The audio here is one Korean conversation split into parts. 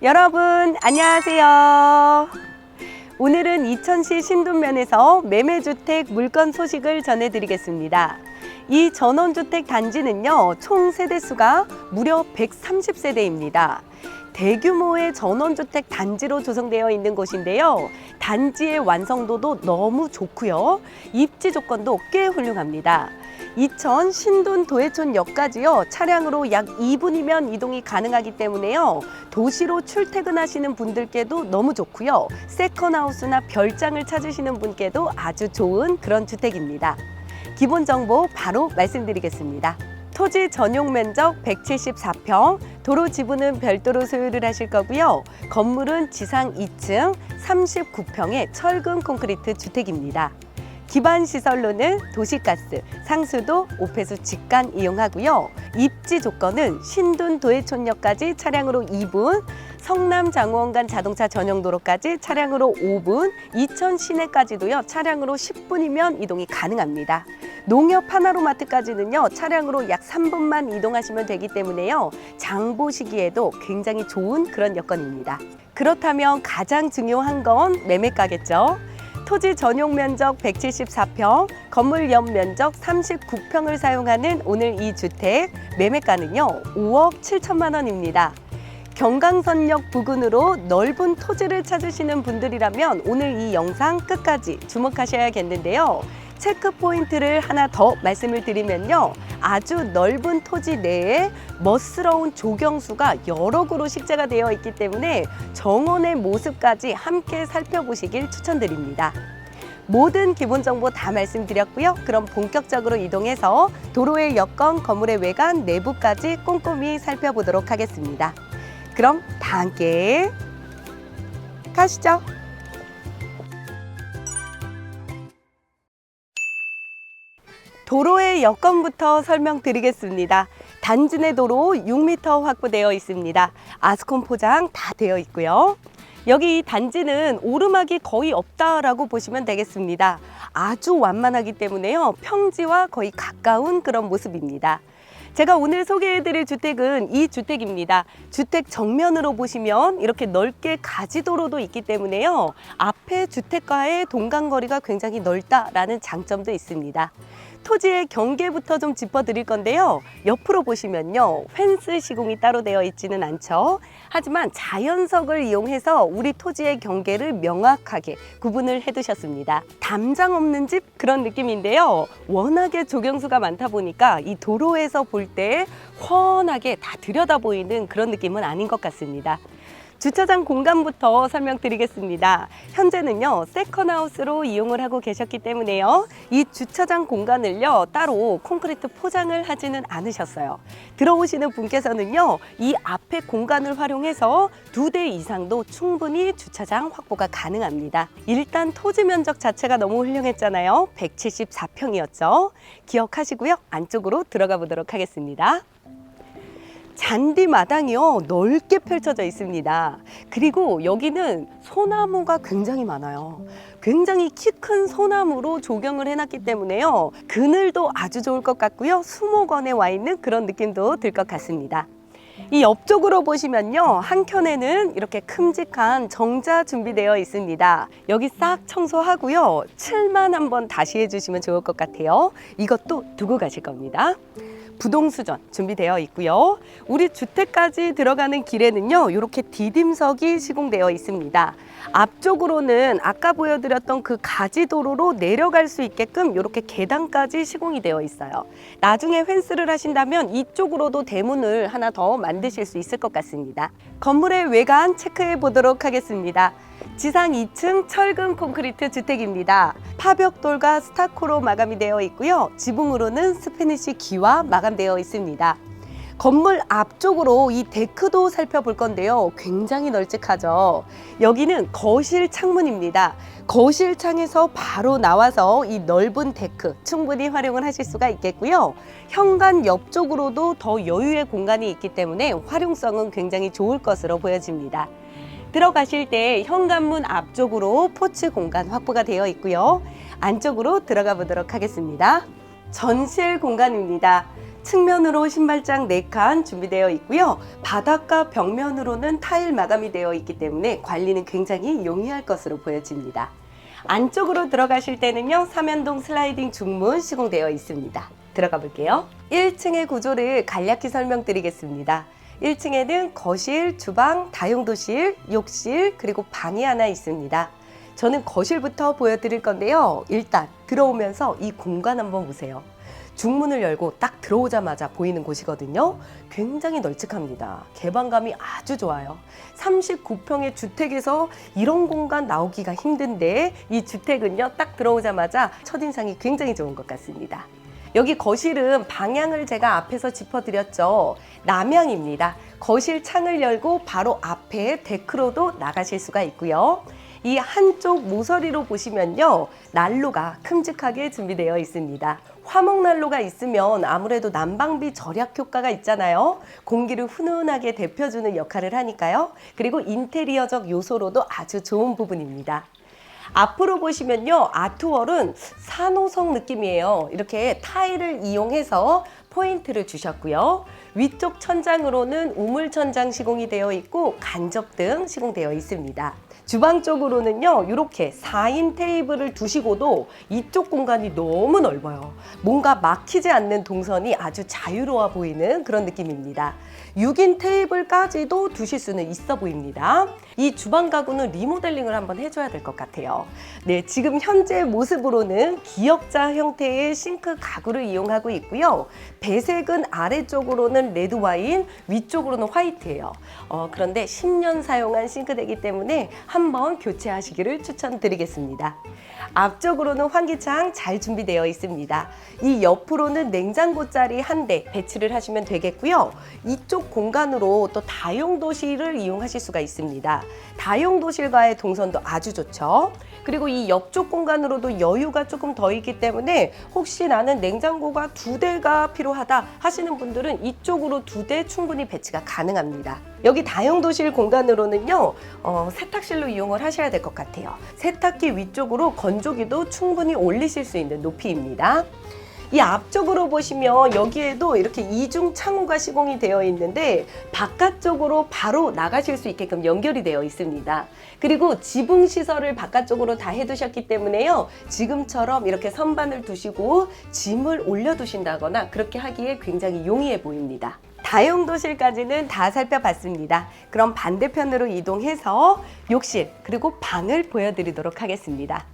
여러분 안녕하세요. 오늘은 이천시 신돈면에서 매매주택 물건 소식을 전해드리겠습니다. 이 전원주택 단지는요, 총 세대수가 무려 130세대입니다. 대규모의 전원주택 단지로 조성되어 있는 곳인데요. 단지의 완성도도 너무 좋고요. 입지 조건도 꽤 훌륭합니다. 이천 신돈 도해촌역까지요. 차량으로 약 2분이면 이동이 가능하기 때문에요. 도시로 출퇴근하시는 분들께도 너무 좋고요. 세컨하우스나 별장을 찾으시는 분께도 아주 좋은 그런 주택입니다. 기본 정보 바로 말씀드리겠습니다. 토지 전용 면적 174평 도로 지분은 별도로 소유를 하실 거고요. 건물은 지상 2층 39평의 철근 콘크리트 주택입니다 기반 시설로는 도시가스, 상수도, 오폐수 직관 이용하고요. 입지 조건은 신돈 도해촌역까지 차량으로 2분, 성남 장호원간 자동차 전용 도로까지 차량으로 5분, 이천 시내까지도요 차량으로 10분이면 이동이 가능합니다. 농협 하나로마트까지는요 차량으로 약 3분만 이동하시면 되기 때문에요 장 보 시기에도 굉장히 좋은 그런 여건입니다. 그렇다면 가장 중요한 건 매매가겠죠. 토지 전용 면적 174평, 건물 연 면적 39평을 사용하는 오늘 이 주택 매매가는요 5억 7천만 원입니다. 경강선역 부근으로 넓은 토지를 찾으시는 분들이라면 오늘 이 영상 끝까지 주목하셔야겠는데요. 체크 포인트를 하나 더 말씀을 드리면요. 아주 넓은 토지 내에 멋스러운 조경수가 여러 그루 식재가 되어 있기 때문에 정원의 모습까지 함께 살펴보시길 추천드립니다. 모든 기본 정보 다 말씀드렸고요. 그럼 본격적으로 이동해서 도로의 여건, 건물의 외관, 내부까지 꼼꼼히 살펴보도록 하겠습니다. 그럼 다 함께 가시죠. 도로의 여건부터 설명드리겠습니다. 단지 내 도로 6m 확보되어 있습니다. 아스콘 포장 다 되어 있고요. 여기 이 단지는 오르막이 거의 없다라고 보시면 되겠습니다. 아주 완만하기 때문에요. 평지와 거의 가까운 그런 모습입니다. 제가 오늘 소개해드릴 주택은 이 주택입니다. 주택 정면으로 보시면 이렇게 넓게 가지도로도 있기 때문에요. 앞에 주택과의 동간거리가 굉장히 넓다라는 장점도 있습니다. 토지의 경계부터 좀 짚어드릴 건데요. 옆으로 보시면요. 펜스 시공이 따로 되어 있지는 않죠. 하지만 자연석을 이용해서 우리 토지의 경계를 명확하게 구분을 해두셨습니다. 담장 없는 집 그런 느낌인데요. 워낙에 조경수가 많다 보니까 이 도로에서 볼 때 훤하게 다 들여다 보이는 그런 느낌은 아닌 것 같습니다. 주차장 공간부터 설명드리겠습니다. 현재는요, 세컨하우스로 이용을 하고 계셨기 때문에요. 이 주차장 공간을요, 따로 콘크리트 포장을 하지는 않으셨어요. 들어오시는 분께서는요, 이 앞에 공간을 활용해서 두 대 이상도 충분히 주차장 확보가 가능합니다. 일단 토지 면적 자체가 너무 훌륭했잖아요. 174평이었죠. 기억하시고요. 안쪽으로 들어가 보도록 하겠습니다. 잔디 마당이요 넓게 펼쳐져 있습니다. 그리고 여기는 소나무가 굉장히 많아요. 굉장히 키 큰 소나무로 조경을 해놨기 때문에요. 그늘도 아주 좋을 것 같고요. 수목원에 와 있는 그런 느낌도 들 것 같습니다. 이 옆쪽으로 보시면요. 한 켠에는 이렇게 큼직한 정자 준비되어 있습니다. 여기 싹 청소하고요. 칠만 한번 다시 해주시면 좋을 것 같아요. 이것도 두고 가실 겁니다. 부동수전 준비되어 있고요. 우리 주택까지 들어가는 길에는요. 이렇게 디딤석이 시공되어 있습니다. 앞쪽으로는 아까 보여드렸던 그 가지도로로 내려갈 수 있게끔 이렇게 계단까지 시공이 되어 있어요. 나중에 펜스를 하신다면 이쪽으로도 대문을 하나 더 만드실 수 있을 것 같습니다. 건물의 외관 체크해 보도록 하겠습니다. 지상 2층 철근 콘크리트 주택입니다. 파벽돌과 스타코로 마감이 되어 있고요. 지붕으로는 스페니쉬 기와 마감되어 있습니다. 건물 앞쪽으로 이 데크도 살펴볼 건데요. 굉장히 널찍하죠. 여기는 거실 창문입니다. 거실 창에서 바로 나와서 이 넓은 데크 충분히 활용을 하실 수가 있겠고요. 현관 옆쪽으로도 더 여유의 공간이 있기 때문에 활용성은 굉장히 좋을 것으로 보여집니다. 들어가실 때 현관문 앞쪽으로 포츠 공간 확보가 되어 있고요. 안쪽으로 들어가 보도록 하겠습니다. 전실 공간입니다. 측면으로 신발장 4칸 준비되어 있고요. 바닥과 벽면으로는 타일 마감이 되어 있기 때문에 관리는 굉장히 용이할 것으로 보여집니다. 안쪽으로 들어가실 때는요, 삼연동 슬라이딩 중문 시공되어 있습니다. 들어가 볼게요. 1층의 구조를 간략히 설명드리겠습니다. 1층에는 거실, 주방, 다용도실, 욕실, 그리고 방이 하나 있습니다. 저는 거실부터 보여드릴 건데요. 일단 들어오면서 이 공간 한번 보세요. 중문을 열고 딱 들어오자마자 보이는 곳이거든요. 굉장히 널찍합니다. 개방감이 아주 좋아요. 39평의 주택에서 이런 공간 나오기가 힘든데 이 주택은요, 딱 들어오자마자 첫인상이 굉장히 좋은 것 같습니다. 여기 거실은 방향을 제가 앞에서 짚어드렸죠. 남향입니다. 거실 창을 열고 바로 앞에 데크로도 나가실 수가 있고요. 이 한쪽 모서리로 보시면요. 난로가 큼직하게 준비되어 있습니다. 화목 난로가 있으면 아무래도 난방비 절약 효과가 있잖아요. 공기를 훈훈하게 데펴주는 역할을 하니까요. 그리고 인테리어적 요소로도 아주 좋은 부분입니다. 앞으로 보시면요. 아트월은 산호성 느낌이에요. 이렇게 타일을 이용해서 포인트를 주셨고요. 위쪽 천장으로는 우물 천장 시공이 되어 있고 간접등 시공되어 있습니다. 주방 쪽으로는요, 이렇게 4인 테이블을 두시고도 이쪽 공간이 너무 넓어요. 뭔가 막히지 않는 동선이 아주 자유로워 보이는 그런 느낌입니다. 6인 테이블까지도 두실 수는 있어 보입니다. 이 주방 가구는 리모델링을 한번 해줘야 될 것 같아요. 네, 지금 현재 모습으로는 기역자 형태의 싱크 가구를 이용하고 있고요. 배색은 아래쪽으로는 레드 와인, 위쪽으로는 화이트예요. 어, 그런데 10년 사용한 싱크대이기 때문에 한번 교체하시기를 추천드리겠습니다. 앞쪽으로는 환기창 잘 준비되어 있습니다. 이 옆으로는 냉장고 자리 한 대 배치를 하시면 되겠고요. 이쪽 공간으로 또 다용 도실을 이용하실 수가 있습니다. 다용 도실과의 동선도 아주 좋죠. 그리고 이 옆쪽 공간으로도 여유가 조금 더 있기 때문에 혹시 나는 냉장고가 두 대가 필요하다 하시는 분들은 이쪽으로 두 대 충분히 배치가 가능합니다. 여기 다용도실 공간으로는요, 어, 세탁실로 이용을 하셔야 될 것 같아요. 세탁기 위쪽으로 건조기도 충분히 올리실 수 있는 높이입니다. 이 앞쪽으로 보시면 여기에도 이렇게 이중 창호가 시공이 되어 있는데 바깥쪽으로 바로 나가실 수 있게끔 연결이 되어 있습니다. 그리고 지붕 시설을 바깥쪽으로 다 해두셨기 때문에요. 지금처럼 이렇게 선반을 두시고 짐을 올려 두신다거나 그렇게 하기에 굉장히 용이해 보입니다. 다용도실까지는 다 살펴봤습니다. 그럼 반대편으로 이동해서 욕실 그리고 방을 보여드리도록 하겠습니다.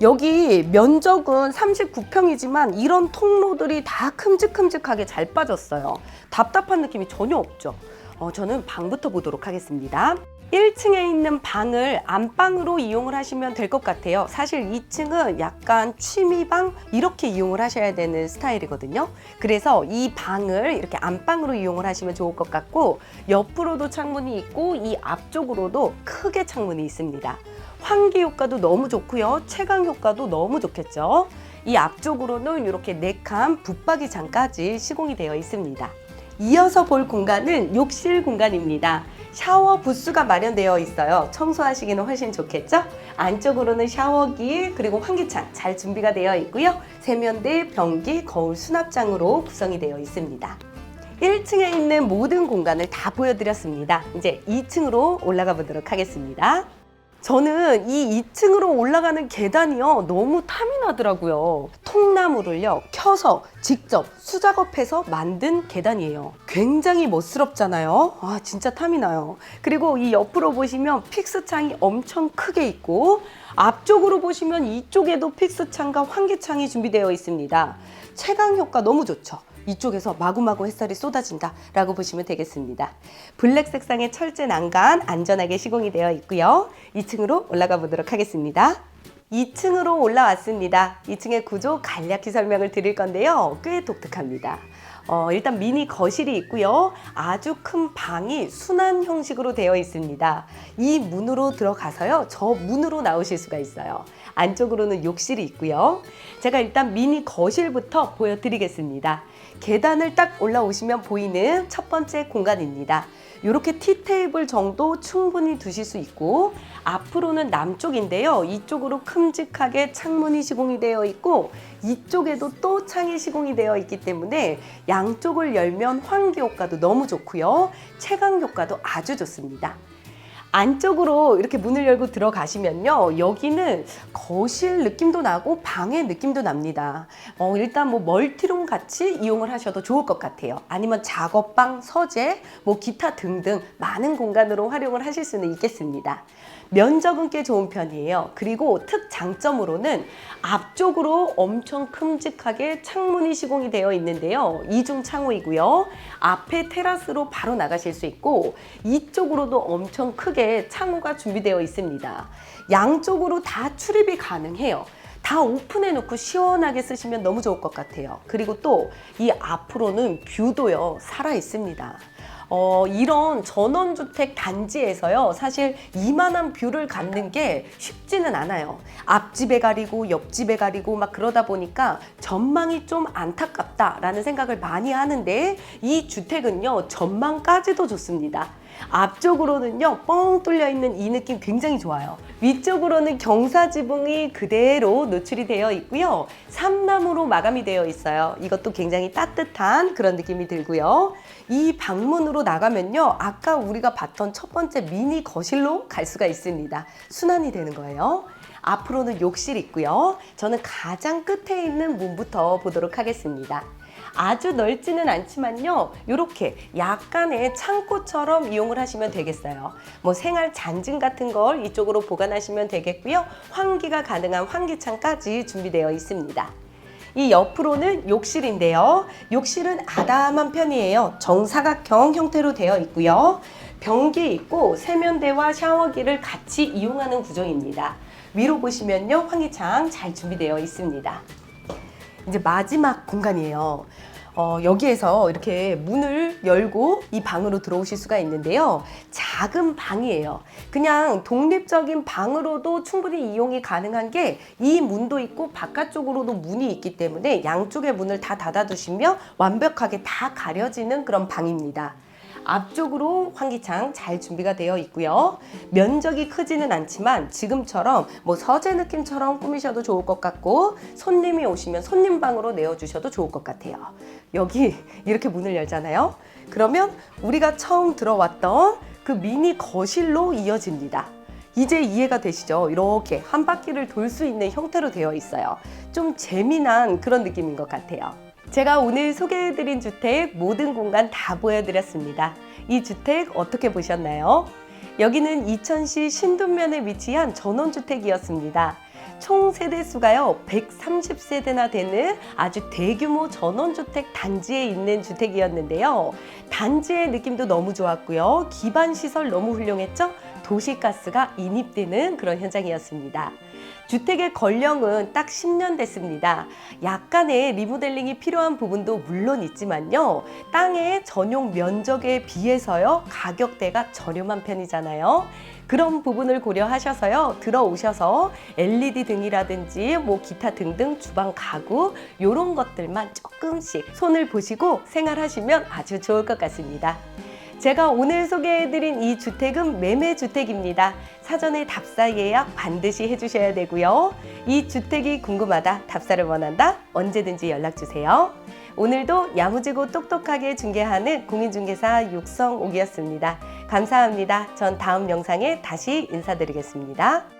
여기 면적은 39평이지만 이런 통로들이 다 큼직큼직하게 잘 빠졌어요. 답답한 느낌이 전혀 없죠. 어, 저는 방부터 보도록 하겠습니다. 1층에 있는 방을 안방으로 이용을 하시면 될 것 같아요. 사실 2층은 약간 취미방 이렇게 이용을 하셔야 되는 스타일이거든요. 그래서 이 방을 이렇게 안방으로 이용을 하시면 좋을 것 같고 옆으로도 창문이 있고 이 앞쪽으로도 크게 창문이 있습니다. 환기 효과도 너무 좋고요. 채광 효과도 너무 좋겠죠. 이 앞쪽으로는 이렇게 네칸 붙박이 장까지 시공이 되어 있습니다. 이어서 볼 공간은 욕실 공간입니다. 샤워 부스가 마련되어 있어요. 청소하시기는 훨씬 좋겠죠? 안쪽으로는 샤워기 그리고 환기창 잘 준비가 되어 있고요. 세면대, 변기, 거울 수납장으로 구성이 되어 있습니다. 1층에 있는 모든 공간을 다 보여드렸습니다. 이제 2층으로 올라가 보도록 하겠습니다. 저는 이 2층으로 올라가는 계단이요 너무 탐이 나더라고요. 통나무를요 켜서 직접 수작업해서 만든 계단이에요. 굉장히 멋스럽잖아요. 아 진짜 탐이 나요. 그리고 이 옆으로 보시면 픽스 창이 엄청 크게 있고 앞쪽으로 보시면 이쪽에도 픽스 창과 환기 창이 준비되어 있습니다. 채광 효과 너무 좋죠 이쪽에서 마구마구 햇살이 쏟아진다 라고 보시면 되겠습니다. 블랙 색상의 철제 난간 안전하게 시공이 되어 있고요. 2층으로 올라가 보도록 하겠습니다. 2층으로 올라왔습니다. 2층의 구조 간략히 설명을 드릴 건데요. 꽤 독특합니다. 어, 일단 미니 거실이 있고요. 아주 큰 방이 순환 형식으로 되어 있습니다. 이 문으로 들어가서요. 저 문으로 나오실 수가 있어요. 안쪽으로는 욕실이 있고요. 제가 일단 미니 거실부터 보여드리겠습니다. 계단을 딱 올라오시면 보이는 첫 번째 공간입니다. 이렇게 티테이블 정도 충분히 두실 수 있고 앞으로는 남쪽인데요. 이쪽으로 큼직하게 창문이 시공이 되어 있고 이쪽에도 또 창이 시공이 되어 있기 때문에 양쪽을 열면 환기 효과도 너무 좋고요. 채광 효과도 아주 좋습니다. 안쪽으로 이렇게 문을 열고 들어가시면요. 여기는 거실 느낌도 나고 방의 느낌도 납니다. 어, 일단 뭐 멀티룸 같이 이용을 하셔도 좋을 것 같아요. 아니면 작업방, 서재, 뭐 기타 등등 많은 공간으로 활용을 하실 수는 있겠습니다. 면적은 꽤 좋은 편이에요. 그리고 특 장점으로는 앞쪽으로 엄청 큼직하게 창문이 시공이 되어 있는데요. 이중 창호이고요. 앞에 테라스로 바로 나가실 수 있고 이쪽으로도 엄청 크게 창호가 준비되어 있습니다. 양쪽으로 다 출입이 가능해요. 다 오픈해 놓고 시원하게 쓰시면 너무 좋을 것 같아요. 그리고 또 이 앞으로는 뷰도요, 살아 있습니다. 어, 이런 전원주택 단지에서요, 사실 이만한 뷰를 갖는 게 쉽지는 않아요. 앞집에 가리고 옆집에 가리고 막 그러다 보니까 전망이 좀 안타깝다라는 생각을 많이 하는데 이 주택은요, 전망까지도 좋습니다. 앞쪽으로는요 뻥 뚫려 있는 이 느낌 굉장히 좋아요. 위쪽으로는 경사지붕이 그대로 노출이 되어 있고요. 삼나무로 마감이 되어 있어요. 이것도 굉장히 따뜻한 그런 느낌이 들고요. 이 방문으로 나가면요 아까 우리가 봤던 첫 번째 미니 거실로 갈 수가 있습니다. 순환이 되는 거예요. 앞으로는 욕실 있고요. 저는 가장 끝에 있는 문부터 보도록 하겠습니다 아주 넓지는 않지만요. 이렇게 약간의 창고처럼 이용을 하시면 되겠어요. 뭐 생활 잔증 같은 걸 이쪽으로 보관하시면 되겠고요. 환기가 가능한 환기창까지 준비되어 있습니다. 이 옆으로는 욕실인데요. 욕실은 아담한 편이에요. 정사각형 형태로 되어 있고요. 변기 있고 세면대와 샤워기를 같이 이용하는 구조입니다. 위로 보시면요. 환기창 잘 준비되어 있습니다. 이제 마지막 공간이에요. 어, 여기에서 이렇게 문을 열고 이 방으로 들어오실 수가 있는데요. 작은 방이에요. 그냥 독립적인 방으로도 충분히 이용이 가능한 게 이 문도 있고 바깥쪽으로도 문이 있기 때문에 양쪽의 문을 다 닫아두시면 완벽하게 다 가려지는 그런 방입니다. 앞쪽으로 환기창 잘 준비가 되어 있고요. 면적이 크지는 않지만 지금처럼 뭐 서재 느낌처럼 꾸미셔도 좋을 것 같고 손님이 오시면 손님 방으로 내어주셔도 좋을 것 같아요. 여기 이렇게 문을 열잖아요. 그러면 우리가 처음 들어왔던 그 미니 거실로 이어집니다. 이제 이해가 되시죠? 이렇게 한 바퀴를 돌 수 있는 형태로 되어 있어요. 좀 재미난 그런 느낌인 것 같아요. 제가 오늘 소개해드린 주택 모든 공간 다 보여드렸습니다. 이 주택 어떻게 보셨나요? 여기는 이천시 신돈면에 위치한 전원주택이었습니다. 총 세대수가요 130세대나 되는 아주 대규모 전원주택 단지에 있는 주택이었는데요. 단지의 느낌도 너무 좋았고요. 기반 시설 너무 훌륭했죠? 도시가스가 인입되는 그런 현장이었습니다. 주택의 건령은 딱 10년 됐습니다. 약간의 리모델링이 필요한 부분도 물론 있지만요. 땅의 전용 면적에 비해서요. 가격대가 저렴한 편이잖아요. 그런 부분을 고려하셔서요. 들어오셔서 LED 등이라든지 뭐 기타 등등 주방 가구 이런 것들만 조금씩 손을 보시고 생활하시면 아주 좋을 것 같습니다. 제가 오늘 소개해드린 이 주택은 매매주택입니다. 사전에 답사 예약 반드시 해주셔야 되고요. 이 주택이 궁금하다, 답사를 원한다, 언제든지 연락주세요. 오늘도 야무지고 똑똑하게 중개하는 공인중개사 육성옥이었습니다. 감사합니다. 전 다음 영상에 다시 인사드리겠습니다.